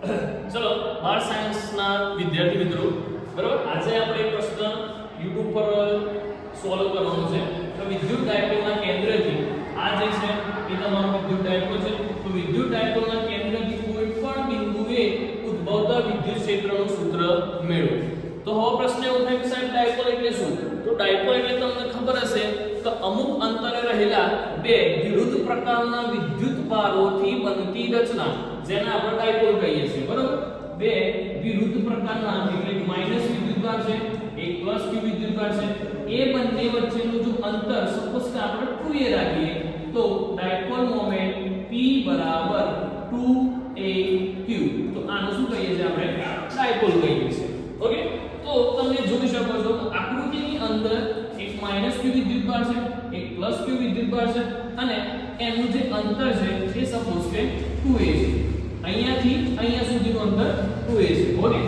ચલો બાર સાયન્સના વિદ્યાર્થી મિત્રો, બરાબર? આજે આપણે પ્રશ્ન YouTube પર સોલ્વ કરવાનો છે. તો વિદ્યુત ડાયપોલના કેન્દ્રથી, આ જે છે, એ તમારો વિદ્યુત ડાયપોલ છે. તો વિદ્યુત ડાયપોલના કેન્દ્રથી કોઈ પણ બિંદુએ ઉદ્ભવતા વિદ્યુત ક્ષેત્રનું સૂત્ર મેળવો. તો હવે પ્રશ્ન એવો થાય કે સાહેબ, ડાયપોલ એટલે શું? તો ડાયપોલ એટલે તમને ખબર હશે કે અમુક અંતરે રહેલા બે વિરુદ્ધ પ્રકારના વિદ્યુત ભારોથી બનતી રચના. જેને આપણે ડાયપોલ કહીએ છીએ, બરાબર? બે વિરુદ્ધ પ્રકારના એટલે કે માઇનસ વિદ્યુત ભાર છે, એક પ્લસ q વિદ્યુત ભાર છે. એ બંને વચ્ચેનું જો અંતર સપોઝ કે આપણે 2a રાખીએ, તો ડાયપોલ મોમેન્ટ p બરાબર 2aq તો આનું શું કહીએ છીએ આપણે? ડાયપોલ કહીએ છીએ. ઓકે? તો તમે જોઈ શકો છો કે આકૃતિની અંદર એક માઇનસ q વિદ્યુત ભાર છે, એક પ્લસ q વિદ્યુત ભાર છે, અને એનું જે અંતર છે, એ સપોઝ કે 2a છે. અહીંયાથી અહીંયા સુધીનું અંતર 2a છે ઓકે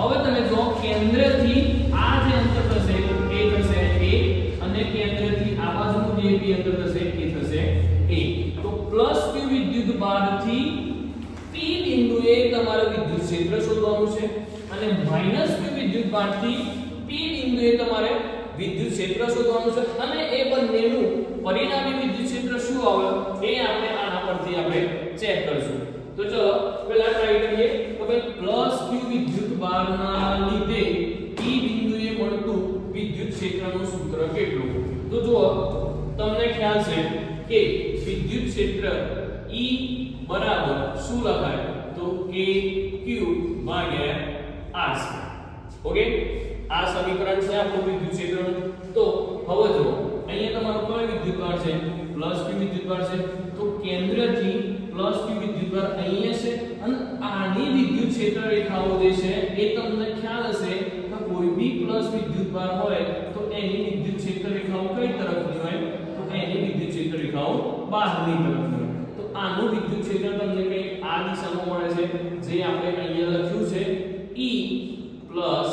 હવે તમે જો કેન્દ્રથી આ જે અંતર થશે, એ થશે a અને કેન્દ્રથી આ બાજુનું જે બી અંતર થશે, એ થશે a તો પ્લસ q વિદ્યુત ભારથી p બિંદુએ તમારે વિદ્યુત ક્ષેત્ર શોધવાનું છે, અને માઇનસ q વિદ્યુત ભારથી p બિંદુએ તમારે વિદ્યુત ક્ષેત્ર શોધવાનું છે, અને એ બંનેનું પરિણામી વિદ્યુત ક્ષેત્ર શું આવે? એ આપણે આના પરથી આપણે ચેક કરશું. તો ચલો પહેલા ટ્રાય કરીએ તો ભાઈ પ્લસ q વિદ્યુત ભારના લીધે p બિંદુએ મળતું વિદ્યુત ક્ષેત્રનું સૂત્ર કેટલું તો જુઓ તમને ખ્યાલ છે કે વિદ્યુત ક્ષેત્ર E બરાબર શું લખાય તો k q ભાગ્યા r ઓકે આ સમીકરણ છે આપણું વિદ્યુત ક્ષેત્રનું તો હવે જો અહીંયા તમારું કયો વિદ્યુત ભાર છે પ્લસ q વિદ્યુત ભાર છે તો કેન્દ્રથી પ્લસ q વિદ્યુતભાર અહીંયા છે અને આની વિદ્યુત ક્ષેત્ર રેખાઓ જે છે એ તમને ખ્યાલ હશે કે કોઈ બી પ્લસ વિદ્યુતભાર હોય તો એની વિદ્યુત ક્ષેત્ર રેખાઓ કઈ તરફની હોય? તો એની વિદ્યુત ક્ષેત્ર રેખાઓ બહારની તરફની હોય. તો આનું વિદ્યુત ક્ષેત્ર તમને કઈ આ દિશામાં મળે છે. જે આપણે અહીંયા લખ્યું છે E પ્લસ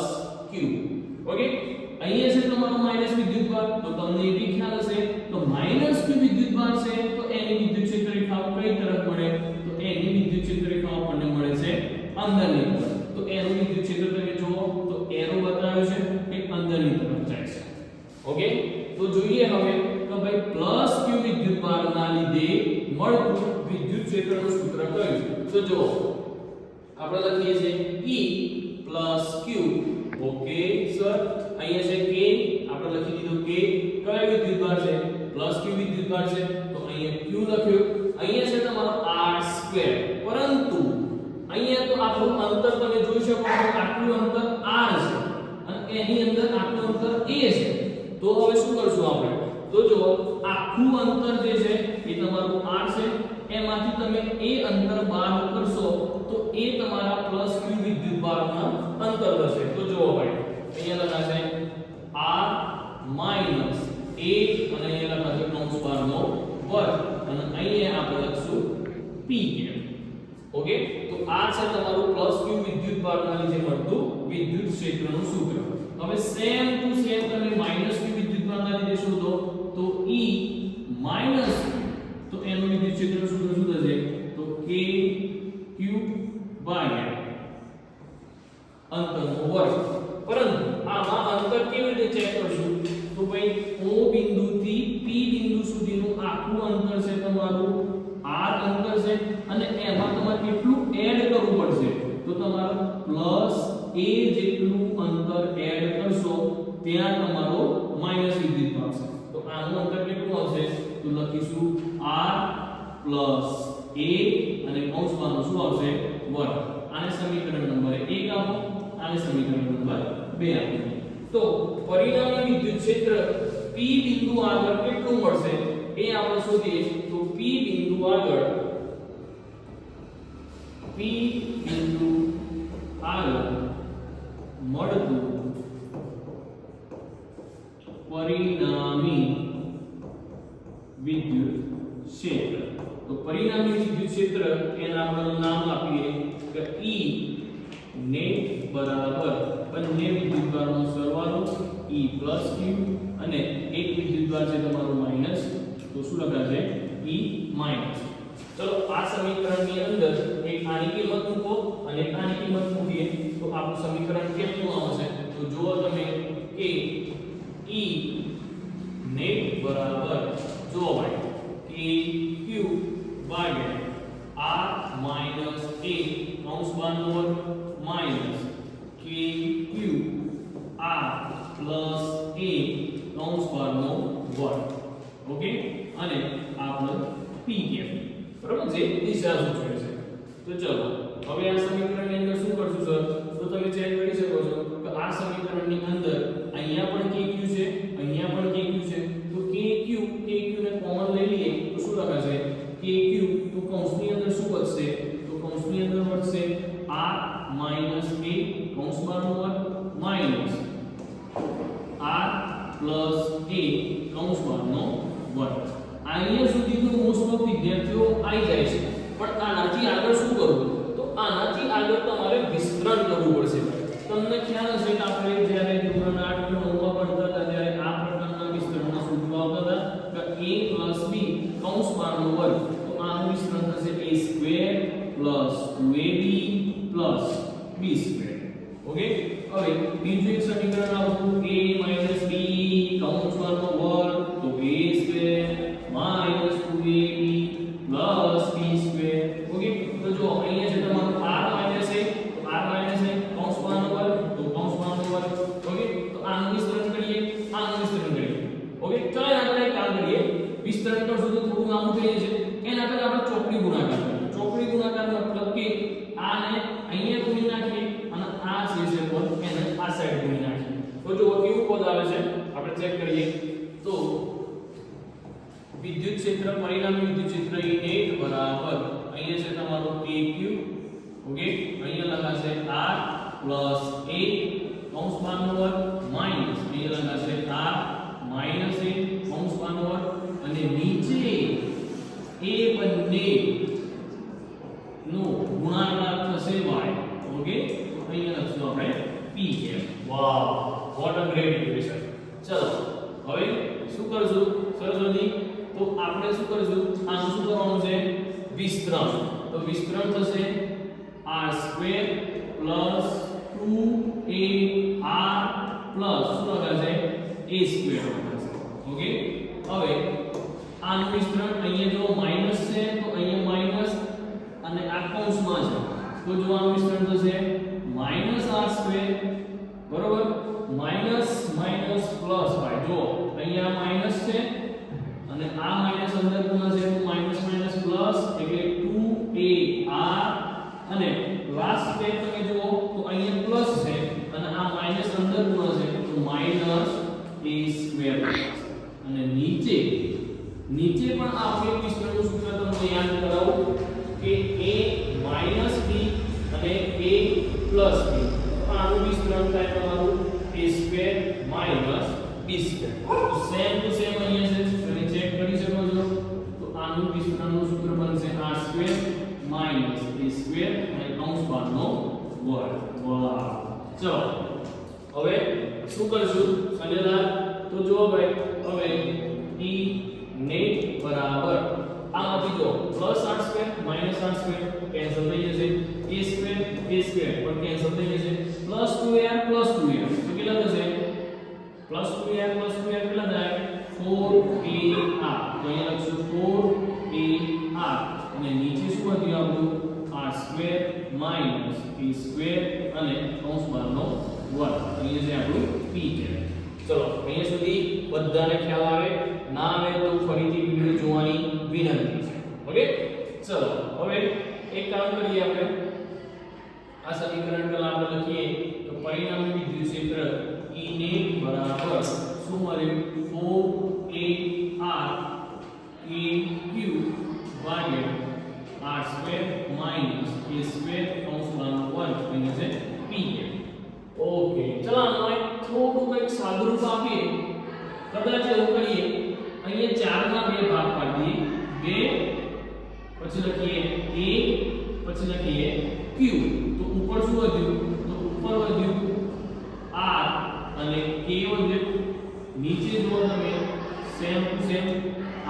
અહીંયા છે k, આપણે લખી દીધું k, કયો વિદ્યુતભાર છે? પ્લસ q વિદ્યુતભાર છે. તો અહીંયા q લખ્યું. અહીંયા છે તમારો r સ્ક્વેર પરંતુ અહીંયા તો આપણું અંતર તમે જોઈ શકો છો, આટલું અંતર r છે. અને એની અંદર આટલું અંતર a છે. તો હવે શું કરશું આપણે? તો જો આખું અંતર જે છે, એ તમારું r છે. એમાંથી તમે એ અંતર બાદ કરશો, તો એ તમારા પ્લસ q વિદ્યુતભારના અંતર થશે. તો જુઓ ભાઈ, અહીંયા લખાશે 12 વર્ગ અને અહીંયા આપણે લખશું p ઓકે તો આ છે તમારું પ્લસ q વિદ્યુતભારના લીધે મળતું વિદ્યુત ક્ષેત્રનું સૂત્ર. હવે સેમ ટુ a જેટલું અંતર એડ કરશો, ત્યાં તમારો માઇનસ વિદ્યુત ભાગ છે તો આનું અંતર કેટલું આવશે? તો લખીશું r a અને કૌંસમાં શું આવશે? વર્ગ આને સમીકરણ નંબર 1 આપો, આને સમીકરણ નંબર 2 આપો. તો પરિણામી વિદ્યુત ક્ષેત્ર p બિંદુ આગળ કેટલું મળશે? એ આપણે શોધીએ. તો p બિંદુ આગળ p બિંદુ મળતું પરિણામી વિદ્યુત ક્ષેત્ર. તો પરિણામી વિદ્યુત ક્ષેત્ર એના આપણે નામ આપીએ કે E નેટ બરાબર બંને વિદ્યુતભારનો સરવાળો E q અને એક વિદ્યુતભાર છે તમારો માઇનસ તો શું લખાશે? E માઇનસ ચલો, આ સમીકરણની અંદર એક આની કિંમત મૂકો અને આની કિંમત મૂકીએ. તો આપણું સમીકરણ કેટલું આવશે તો જુઓ તમે કે e નેટ બરાબર જુઓ ભાઈ k q ભાગ્યા r માઇનસ a કૌંસ બાંધો minus k q r plus a કૌંસ બાંધો વર્ગ. ઓકે અને બરાબર જે દિશા સૂચવે છે. તો ચલો, હવે આ સમીકરણની અંદર શું કરશું સર તો તમે ચેક કરી શકો છો કે આ સમીકરણની અંદર અહીંયા પણ kq છે અહીંયા પણ kq છે તો kq kq ને કોમન લઈ લઈએ તો શું લખાશે kq તો કૌંસની અંદર શું વધશે તો કૌંસની અંદર વધશે r a કૌંસ બહારનો વર્ગ માઇનસ r પ્લસ a કૌંસ બહારનો વર્ગ અહીંયા સુધી તો મોસ્ટ ઓફ વિદ્યાર્થીઓ આવી જાય છે પણ આનાથી આગળ શું કરવું તો આનાથી આગળ તમારે વિસ્તરણ કરવું પડશે તમને ખ્યાલ હશે કે આપણે જ્યારે ધોરણ 8 કે 9 માં ભણતા હતા ત્યારે આ પ્રકારના વિસ્તરણના સૂત્રો આવતા હતા કે a b કૌંસ બહારનો વર્ગ તો આનું વિસ્તરણ થશે a square 2ab b square okay હવે બીજું એક સમીકરણ આવતું a b કૌંસ બહારનો વર્ગ તો a square minus 2ab plus b square okay તો જો અહીંયા છે તમારું r minus a તો r minus a કૌંસ બહારનો વર્ગ તો કૌંસ બહારનો વર્ગ ઓકે તો આનું વિસ્તરણ કરીએ આનું વિસ્તરણ કરીએ ઓકે ચાલો આપણે એક કામ કરીએ વિસ્તરણ કરશું તો થોડું લાંબુ થઈ જશે એના કરતા આપણે ચોકડી ગુણાકાર કરીએ ચોકડી ગુણાકાર મતલબ કે આને અહીંયા ગુણી નાખીએ અને આ જે છે પદ એને આ સાઈડ ગુણી નાખીએ તો જો કેવું પદ આવે છે આપણે ચેક કરીએ તો વિદ્યુત ક્ષેત્ર પરિણામી વિદ્યુત ક્ષેત્ર E નેટ બરાબર. અહીંયા છે તમારો PQ ઓકે? અહીંયા લખાશે R પ્લસ A કૌંસમાં બહારનો વર્ગ માઇનસ અહીંયા લખાશે R માઇનસ A કૌંસમાં વર્ગ. અને નીચે એ બંને નો ગુણાકાર થશે y, ઓકે? અહીંયા લખશું આપણે p કે wow what a great equation ચલો, હવે શું કરશું? સરસ્વતી તો આપણે શું કરશું? આનું શું કરવાનું છે? વિસ્તરણ. તો વિસ્તરણ થશે r square plus 2ar plus શું લખાશે a સ્ક્વેર ઓકે? હવે આનું વિસ્તરણ અહીંયા જો માઇનસ છે, તો અહીંયા માઇનસ અને આ કૌંસમાં છે. તો જો આનું વિસ્તરણ થશે માઇનસ r સ્ક્વેર, બરોબર? માઇનસ માઇનસ પ્લસ ભાઈ જો અહીંયા માઇનસ છે અને આ માઇનસ અંદર ગુણા છે તો માઇનસ માઇનસ પ્લસ એટલે 2ar અને લાસ્ટ સ્ટેપ તમે જુઓ તો અહીંયા પ્લસ છે અને આ માઇનસ અંદર ગુણા છે તો માઇનસ a સ્ક્વેર. અને નીચે નીચે પણ આપણે વિસ્તરણનું સૂત્ર તમને યાદ કરાવું કે a માઇનસ b અને a પ્લસ b આનું વિસ્તરણ થાય તમારું a square minus b square. તો સેમ ટુ સેમ અહીંયા છે તમે ચેક કરી શકો છો તો આનું વિસ્તરણનું સૂત્ર બનશે r સ્ક્વેર માઇનસ સ્ક્વેર અને કૌંસ બહારનો વર્ગ વાહ ચલો હવે શું કરશું? સંજયદાર તો જો ભાઈ. હવે e નેટ બરાબર. આમાંથી જો plus r square minus r square cancel થઈ જશે. A સ્ક્વેર એ સ્ક્વેર પણ કેન્સલ થઈ જશે. પ્લસ 2r પ્લસ બધાને ખ્યાલ આવે, ના આવે તો ફરીથી વિડિયો જોવાની વિનંતી છે. ઓકે? ચલો, હવે એક કામ કરીએ આપણે. આ સમીકરણ પહેલા આપણે લખીએ તો પરિણામી વિદ્યુત ક્ષેત્ર E ને બરાબર શું મળે? મળ્યું 4ar aq ભાગ્યા r square minus a square કૌંસ બહારનો વર્ગ અહીંયા છે p ઓકે ચલો એક થોડું કંઈક સાદુરૂપ આપીએ. કદાચ એવું કરીએ, અહીંયા ચારના બે ભાગ પાડીએ. બે, પછી લખીએ a પછી લખીએ q. તો ઉપર શું વધ્યું? તો ઉપર વધ્યું r અને k વધ્યું. નીચે જુઓ તમે same to same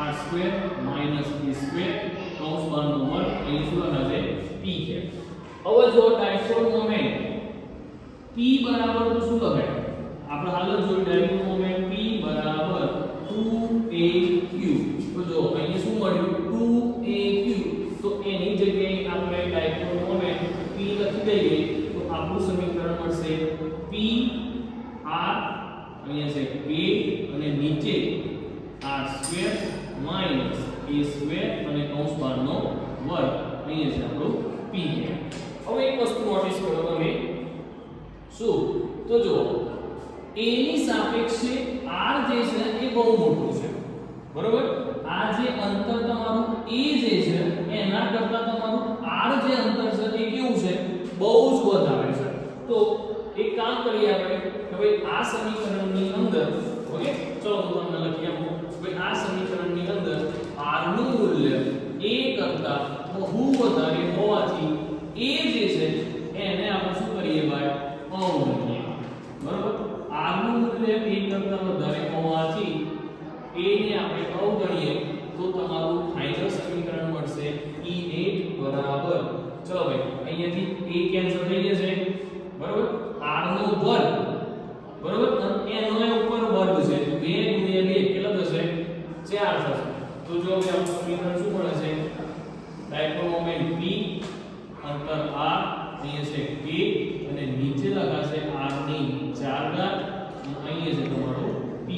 r square minus b square કૌંસ બહારનો વર્ગ અહીં શું લખાશે? P છે. હવે જો ડાયપોલ મોમેન્ટ p બરાબર તો શું લખાય? આપણે હાલ જ જોયું ડાયરેક્ટ મોમેન્ટ p 2aq તો જો અહીંયા શું મળ્યું? 2aq તો એની જગ્યાએ આપણે ડાયરેક્ટ મોમેન્ટ p લખી દઈએ, તો આપણું સમીકરણ મળશે p, r, અહીંયા છે k અને નીચે r2 a2 અને કૌંસ બહારનો વર્ગ. અહીંયા છે આપણો p. હવે એક વસ્તુ નોટિસ કરો તમે. શું? તો જો a ની સાપેક્ષે r જે છે એ બહુ મોટું છે. બરોબર? આ જે અંતર તમારું a જે છે, એના કરતા તમારું r જે અંતર છે એ કેવું છે? બહુ જ વધારે છે. તો એક કામ કરીએ આપણે ભાઈ આ સમીકરણની અંદર, ઓકે? ચલો હું તમને લખી આપું. ભાઈ આ સમીકરણની અંદર r નું મૂલ્ય a કરતા બહુ વધારે હોવાથી a જે છે, એને આપણે શું કરીએ ભાઈ? અવગણીએ બરોબર? નું મૂલ્ય a કરતા વધારે હોવાથી a ને આપણે અવગણીએ તો તમારું ફાઇનલ સમીકરણ મળશે e8 બરાબર. ચલો ભાઈ અહીંયાથી a કેન્સલ થઈ જશે, બરોબર? R નો વર્ગ, બરોબર? અને એનો નો ઉપર વર્ગ છે 2 ગુણ્યા 2 કેટલા થશે? 4 થશે. તો જો હવે આપણું સમીકરણ શું મળે છે? ડાયપોલ મોમેન્ટ p અંતર r, અહીંયા છે k અને નીચે લગાશે r ની 4 ઘાત. અને અહીંયા છે તમારો p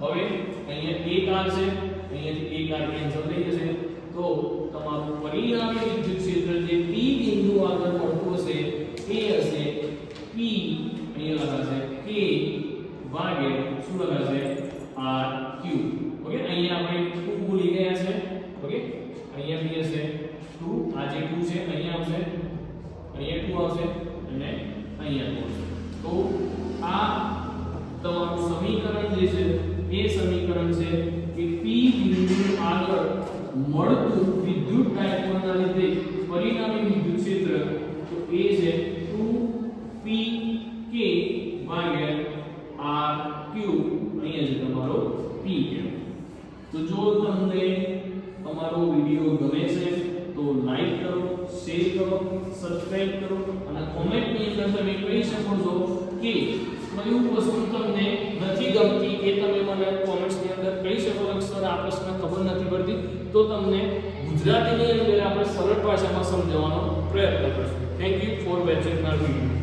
હવે અહીંયા એક r છે અહીંયાથી એક r કેન્સલ થઈ જશે તો તમારું પરિણામી વિદ્યુત ક્ષેત્ર જે p બિંદુ આગળ મળતું હશે એ હશે p અહીંયા લખાશે k ભાગ્યા શું લખાશે r q ઓકે અહીંયા આપણે 2 ભૂલી ગયા છે ઓકે અહીંયા બી હશે 2 આ જે 2 છે અહીંયા આવશે અહીંયા 2 આવશે અને અહીંયા 2 આવશે તો આ તમારું સમીકરણ જે છે એ સમીકરણ છે કે p બિંદુ આગળ મળતું વિદ્યુત ડાયપોલના લીધે પરિણામી વિદ્યુત ક્ષેત્ર તો એ છે 2p k ભાગ્યા r q. અહીંયા છે તમારો p. તો જો તમને અમારો વિડિયો ગમે છે, તો લાઈક કરો, શેર કરો, સબસ્ક્રાઇબ કરો અને કોમેન્ટની અંદર તમે કહી શકો છો કે કયું વસ્તુ તમને નથી ગમતી એ તમે મને કોમેન્ટ્સની અંદર કહી શકો સર, આ પ્રશ્ન ખબર નથી પડતી. તો તમને ગુજરાતીની અંદર આપણે સરળ ભાષામાં સમજાવવાનો પ્રયત્ન કરશું. Thank you for watching my video